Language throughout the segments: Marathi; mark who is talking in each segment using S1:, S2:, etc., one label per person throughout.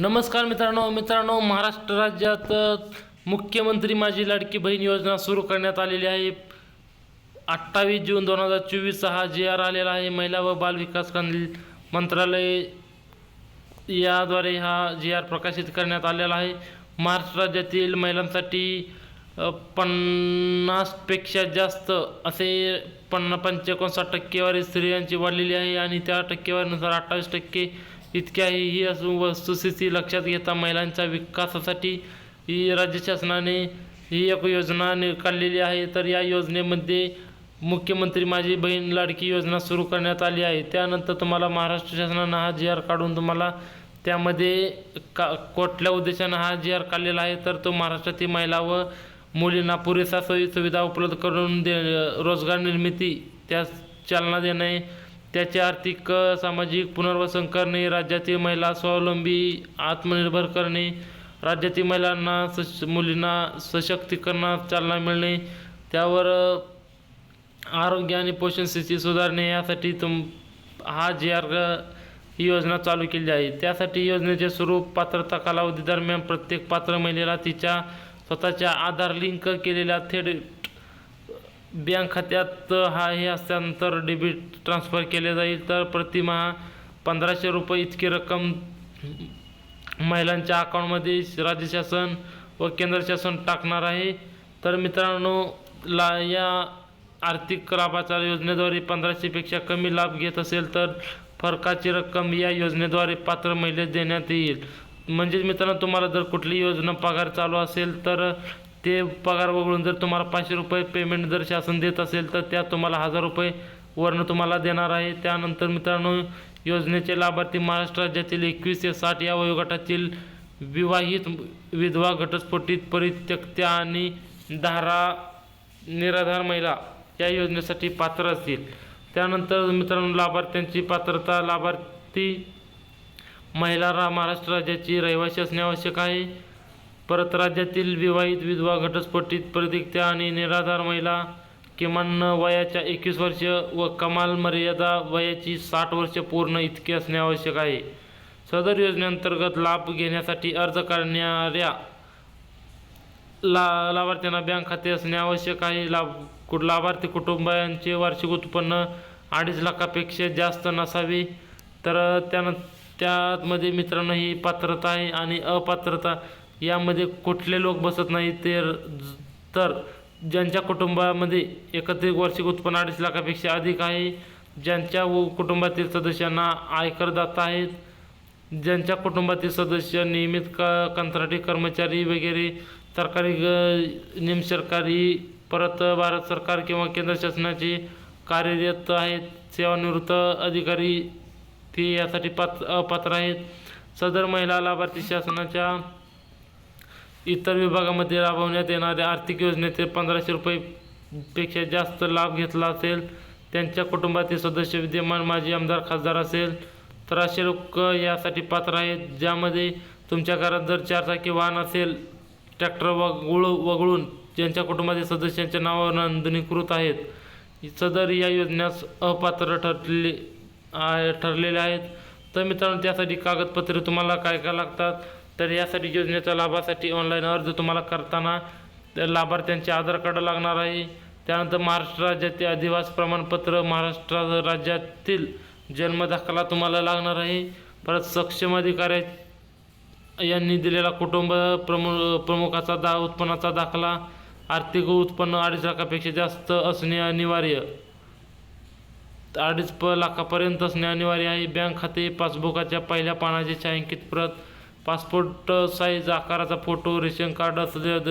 S1: नमस्कार मित्रांनो मित्रांनो महाराष्ट्र राज्यात मुख्यमंत्री माझी लाडकी बहीण योजना सुरू करण्यात आलेली आहे. अठ्ठावीस जून दोन हजार चोवीसचा हा जी आर आलेला आहे महिला व बालविकास मंत्रालय याद्वारे हा जी आर प्रकाशित करण्यात आलेला आहे. महाराष्ट्र राज्यातील महिलांसाठी पन्नासपेक्षा जास्त असे पन्ना पंचेकोणसाठ टक्केवारी स्त्रियांची वाढलेली आहे आणि त्या टक्केवारीनुसार अठ्ठावीस टक्के इतकी आहे ही असून वस्तुस्थिती लक्षात घेता महिलांच्या विकासासाठी ही राज्य शासनाने ही एक योजना नि काढलेली आहे. तर या योजनेमध्ये मुख्यमंत्री माझी बहीण लाडकी योजना सुरू करण्यात आली आहे. त्यानंतर तुम्हाला महाराष्ट्र शासनानं हा जी आर काढून तुम्हाला त्यामध्ये का कुठल्या उद्देशानं हा जी आर काढलेला आहे तर तो महाराष्ट्रातील महिला व मुलींना पुरेसा सोयी सुविधा उपलब्ध करून दे रोजगार निर्मिती त्यास चालना देणे त्याचे आर्थिक सामाजिक पुनर्वसन करणे राज्यातील महिला स्वावलंबी आत्मनिर्भर करणे राज्यातील महिलांना सश मुलींना सशक्तीकरणात चालना मिळणे त्यावर आरोग्य आणि पोषण स्थिती सुधारणे यासाठी तुम हा जी आर ही योजना चालू केली आहे. त्यासाठी योजनेचे स्वरूप पात्रता कालावधी दरम्यान प्रत्येक पात्र महिलेला तिच्या स्वतःच्या आधार लिंक केलेल्या थेट बँक खात्यात हा हे हस्तांतर डेबिट ट्रान्सफर केले जाईल तर प्रतिमाहा पंधराशे रुपये इतकी रक्कम महिलांच्या अकाउंटमध्ये राज्य शासन व केंद्र शासन टाकणार आहे. तर मित्रांनो ला या आर्थिक लाभाच्या योजनेद्वारे पंधराशेपेक्षा कमी लाभ घेत असेल तर फरकाची रक्कम या योजनेद्वारे पात्र महिलेस देण्यात येईल. म्हणजेच मित्रांनो तुम्हाला जर कुठली योजना पगार चालू असेल तर ते पगार वगळून जर तुम्हाला पाचशे रुपये पेमेंट जर शासन देत असेल तर त्यात तुम्हाला हजार रुपये वरनं तुम्हाला देणार आहे. त्यानंतर मित्रांनो योजनेचे लाभार्थी महाराष्ट्र राज्यातील एकवीस ते साठ या वयोगटातील विवाहित विधवा घटस्फोटित परित्यक्त्या आणि धारा निराधार महिला या योजनेसाठी पात्र असतील. त्यानंतर मित्रांनो लाभार्थ्यांची पात्रता लाभार्थी महिला रा महाराष्ट्र राज्याची रहिवासी असणे आवश्यक आहे. परत राज्यातील विवाहित विधवा घटस्फोटित प्रदिक्त्या आणि निराधार महिला किमान वयाच्या एकवीस वर्ष व कमाल मर्यादा वयाची साठ वर्ष पूर्ण इतकी असणे आवश्यक आहे. सदर योजनेअंतर्गत लाभ घेण्यासाठी अर्ज करणाऱ्या ला लाभार्थ्यांना बँक खाते असणे आवश्यक आहे. लाभ कु लाभार्थी कुटुंबांचे वार्षिक उत्पन्न अडीच लाखापेक्षा जास्त नसावे. तर त्यानं त्यामध्ये मित्रांनो ही पात्रता आहे आणि अपात्रता यामध्ये कुठले लोक बसत नाही ते तर ज्यांच्या कुटुंबामध्ये एकत्रित वार्षिक उत्पन्न अडीच लाखापेक्षा अधिक आहे ज्यांच्या व कुटुंबातील सदस्यांना आयकरदाता आहेत ज्यांच्या कुटुंबातील सदस्य नियमित क कंत्राटी कर्मचारी वगैरे सरकारी ग निमसरकारी परत भारत सरकार किंवा केंद्र शासनाचे कार्यरत आहेत सेवानिवृत्त अधिकारी ते यासाठी पात्र अपात्र आहेत. सदर महिला लाभार्थी शासनाच्या इतर विभागामध्ये राबवण्यात येणाऱ्या आर्थिक योजनेचे पंधराशे रुपयेपेक्षा जास्त लाभ घेतला असेल. त्यांच्या कुटुंबातील सदस्य विद्यमान माजी आमदार खासदार असेल. तर असे लोक यासाठी पात्र आहेत ज्यामध्ये तुमच्या घरात जर चारचाकी वाहन असेल ट्रॅक्टर वगळू वगळून ज्यांच्या कुटुंबातील सदस्यांच्या नावावर नोंदणीकृत आहेत. सदर या योजनेस अपात्र ठरले ठरलेले आहेत. तर मित्रांनो त्यासाठी कागदपत्रे तुम्हाला काय काय लागतात? तर यासाठी योजनेच्या लाभासाठी ऑनलाईन अर्ज तुम्हाला करताना त्या लाभार्थ्यांचे आधार कार्ड लागणार आहे. त्यानंतर महाराष्ट्र राज्यातील अधिवास प्रमाणपत्र महाराष्ट्र राज्यातील जन्मदाखला तुम्हाला लागणार आहे. परत सक्षम अधिकारी यांनी दिलेला कुटुंब प्रमु प्रमुखाचा दा उत्पन्नाचा दाखला आर्थिक उत्पन्न अडीच लाखापेक्षा जास्त असणे अनिवार्य. अडीच प लाखापर्यंत असणे अनिवार्य आहे. बँक खाते पासबुकाच्या पहिल्या पानाची छायांकित प्रत पासपोर्ट साईज आकाराचा फोटो रेशन कार्ड सद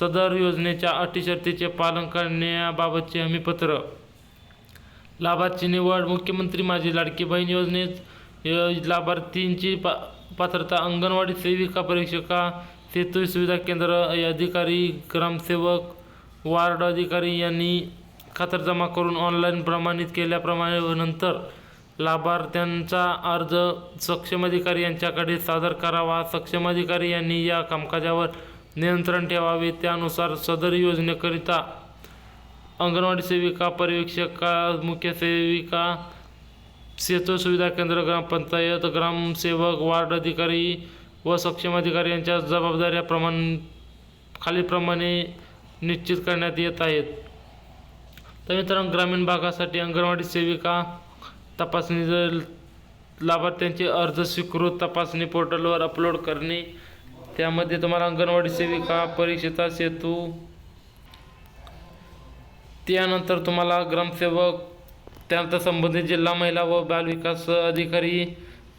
S1: सदर योजनेच्या अटी शर्तीचे पालन करण्याबाबतचे हमीपत्र. लाभार्थी निवड मुख्यमंत्री माझी लाडकी बहीण योजनेत य- लाभार्थींची पा पात्रता अंगणवाडी सेविका परीक्षका सेतू सुविधा केंद्र अधिकारी ग्रामसेवक वार्ड अधिकारी यांनी खातरजमा करून ऑनलाईन प्रमाणित केल्याप्रमाणे नंतर लाभार्थ्यांचा अर्ज सक्षम अधिकारी यांच्याकडे सादर करावा. सक्षम अधिकारी यांनी या कामकाजावर नियंत्रण ठेवावे. त्यानुसार सदर योजनेकरिता अंगणवाडी सेविका पर्यवेक्षका मुख्य सेविका सेतू सुविधा केंद्र ग्रामपंचायत ग्रामसेवक वार्ड अधिकारी व सक्षम अधिकारी यांच्या जबाबदाऱ्या प्रमाण खालीलप्रमाणे निश्चित करण्यात येत आहेत. तर मित्रांनो ग्रामीण भागासाठी अंगणवाडी सेविका तपासणी जर लाभार्थ्यांचे अर्ज स्वीकृत तपासणी पोर्टलवर अपलोड करणे त्यामध्ये तुम्हाला अंगणवाडी सेविका परीक्षेचा सेतू त्यानंतर तुम्हाला ग्रामसेवक त्यानंतर संबंधित जिल्हा महिला व बालविकास अधिकारी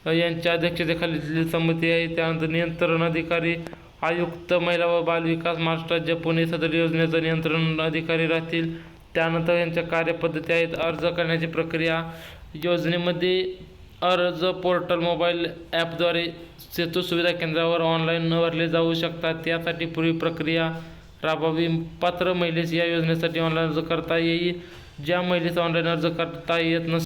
S1: यांच्या अध्यक्षतेखाली समिती आहे. त्यानंतर नियंत्रण अधिकारी आयुक्त महिला व बालविकास महाराष्ट्र राज्य पुणे सदर योजनेचं नियंत्रण अधिकारी राहतील. त्यानंतर यांच्या कार्यपद्धती आहेत. अर्ज करण्याची प्रक्रिया योजनेमध्ये अर्ज पोर्टल मोबाईल ॲपद्वारे सेतू सुविधा केंद्रावर ऑनलाईन भरले जाऊ शकतात. त्यासाठी पूर्वी प्रक्रिया राबवावी. पात्र महिलेस या योजनेसाठी ऑनलाईन अर्ज करता येईल. ज्या महिलेस ऑनलाईन अर्ज करता येत नस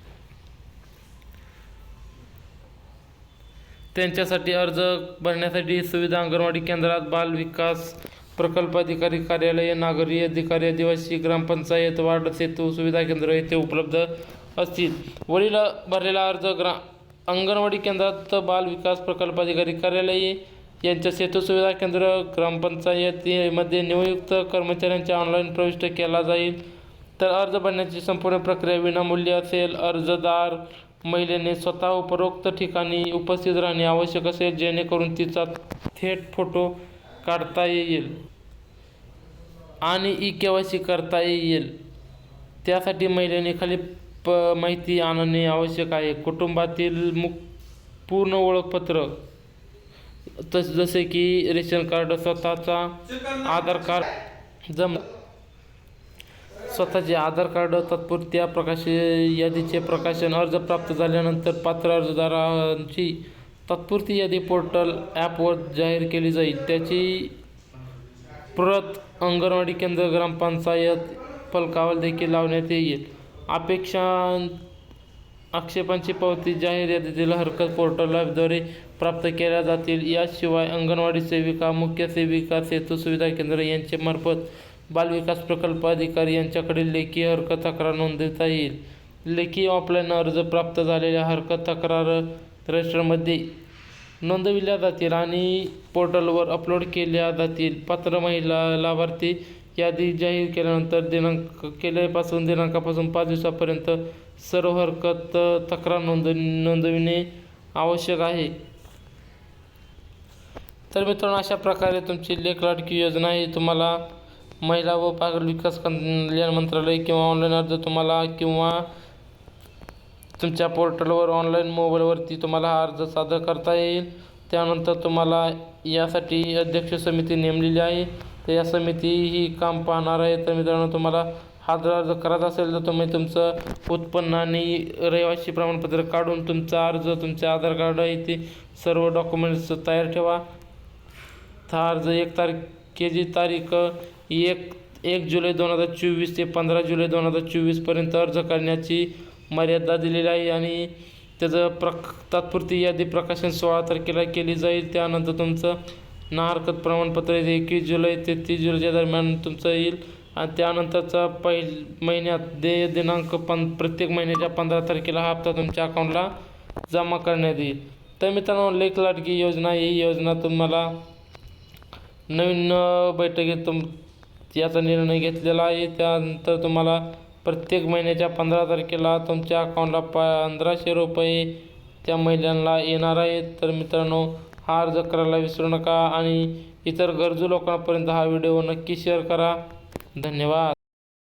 S1: त्यांच्यासाठी अर्ज भरण्यासाठी सुविधा अंगणवाडी केंद्रात बाल विकास प्रकल्प अधिकारी कार्यालय नागरी अधिकारी आदिवासी ग्रामपंचायत वार्ड सेतू सुविधा केंद्र येथे उपलब्ध असतील. वरील भरलेला अर्ज ग्रा अंगणवाडी केंद्रात बाल विकास प्रकल्प अधिकारी कार्यालय यांच्या सेतू सुविधा केंद्र ग्रामपंचायतीमध्ये नियुक्त कर्मचाऱ्यांच्या ऑनलाईन प्रविष्ट केला जाईल. तर अर्ज भरण्याची संपूर्ण प्रक्रिया विनामूल्य असेल. अर्जदार महिलेने स्वतः उपरोक्त ठिकाणी उपस्थित राहणे आवश्यक असेल जेणेकरून तिचा थेट फोटो काढता येईल आणि ई के वाय सी करता येईल. त्यासाठी महिलेने खाली प माहिती आणणे आवश्यक आहे. कुटुंबातील मुख पूर्ण ओळखपत्र तस जसे की रेशन कार्ड स्वतःचा आधार कार्ड जम स्वतःचे आधार कार्ड तात्पुरत्या प्रकाश यादीचे प्रकाशन अर्ज प्राप्त झाल्यानंतर पात्र अर्जदारांची तात्पुरती यादी पोर्टल ॲपवर जाहीर केली जाईल. त्याची प्रत अंगणवाडी केंद्र ग्रामपंचायत फलकावर देखील लावण्यात येईल. अपेक्षा आक्षेपांची पावती जाहीर यादीतील हरकत पोर्टल ॲपद्वारे प्राप्त केल्या जातील. याशिवाय अंगणवाडी सेविका मुख्य सेविका सेतू सुविधा केंद्र यांचे मार्फत बालविकास प्रकल्प अधिकारी यांच्याकडे लेखी हरकत तक्रार नोंदवता येईल. लेखी ऑफलाईन अर्ज प्राप्त झालेल्या हरकत तक्रार रजिस्टरमध्ये नोंदविल्या जातील आणि पोर्टलवर अपलोड केल्या जातील. पात्र महिला लाभार्थी यादी जाहीर केल्यानंतर दिनांक केल्यापासून दिनांकापासून पाच दिवसापर्यंत सर्व हरकत तक्रार नोंद नोंदविणे आवश्यक आहे. तर मित्रांनो अशा प्रकारे तुमची लेख लाडकी योजना ही तुम्हाला महिला व पागल विकास कल्याण मंत्रालय किंवा ऑनलाईन अर्ज तुम्हाला किंवा तुमच्या पोर्टलवर ऑनलाईन मोबाईलवरती तुम्हाला हा अर्ज सादर करता येईल. त्यानंतर तुम्हाला यासाठी अध्यक्ष समिती नेमलेली आहे. तर या समिती ही काम पाहणार आहे. तर मित्रांनो तुम्हाला हा जर अर्ज करायचा असेल तर तुम्ही तुमचं उत्पन्न आणि रहिवासी प्रमाणपत्र काढून तुमचा अर्ज तुमचे आधार कार्ड इथे सर्व डॉक्युमेंट्स तयार ठेवा. हा अर्ज एक तारखेची तारीख एक एक जुलै दोन हजार चोवीस ते पंधरा जुलै दोन हजार चोवीसपर्यंत अर्ज करण्याची मर्यादा दिलेली आहे आणि त्याचं प्रक तात्पुरती यादी प्रकाशन सोळा तारखेला केली जाईल. त्यानंतर तुमचं ना हरकत प्रमाणपत्र हे एकवीस जुलै ते तीस जुलैच्या दरम्यान तुमचं येईल. आणि त्यानंतरचा पहिल महिन्यात देय दिनांक पं प्रत्येक महिन्याच्या पंधरा तारखेला हा हप्ता तुमच्या अकाउंटला जमा करण्यात येईल. तर मित्रांनो लेख लाडकी योजना ही योजना तुम्हाला नवीन बैठकीत तुम याचा निर्णय घेतलेला आहे. त्यानंतर तुम्हाला प्रत्येक महिन्याच्या पंधरा तारखेला तुमच्या अकाउंटला पंधराशे रुपये त्या महिलांना येणार आहेत. तर मित्रांनो हा अर्ज करायला विसरू नका आणि इतर गरजू लोकांपर्यंत हा व्हिडिओ नक्की शेअर करा. धन्यवाद.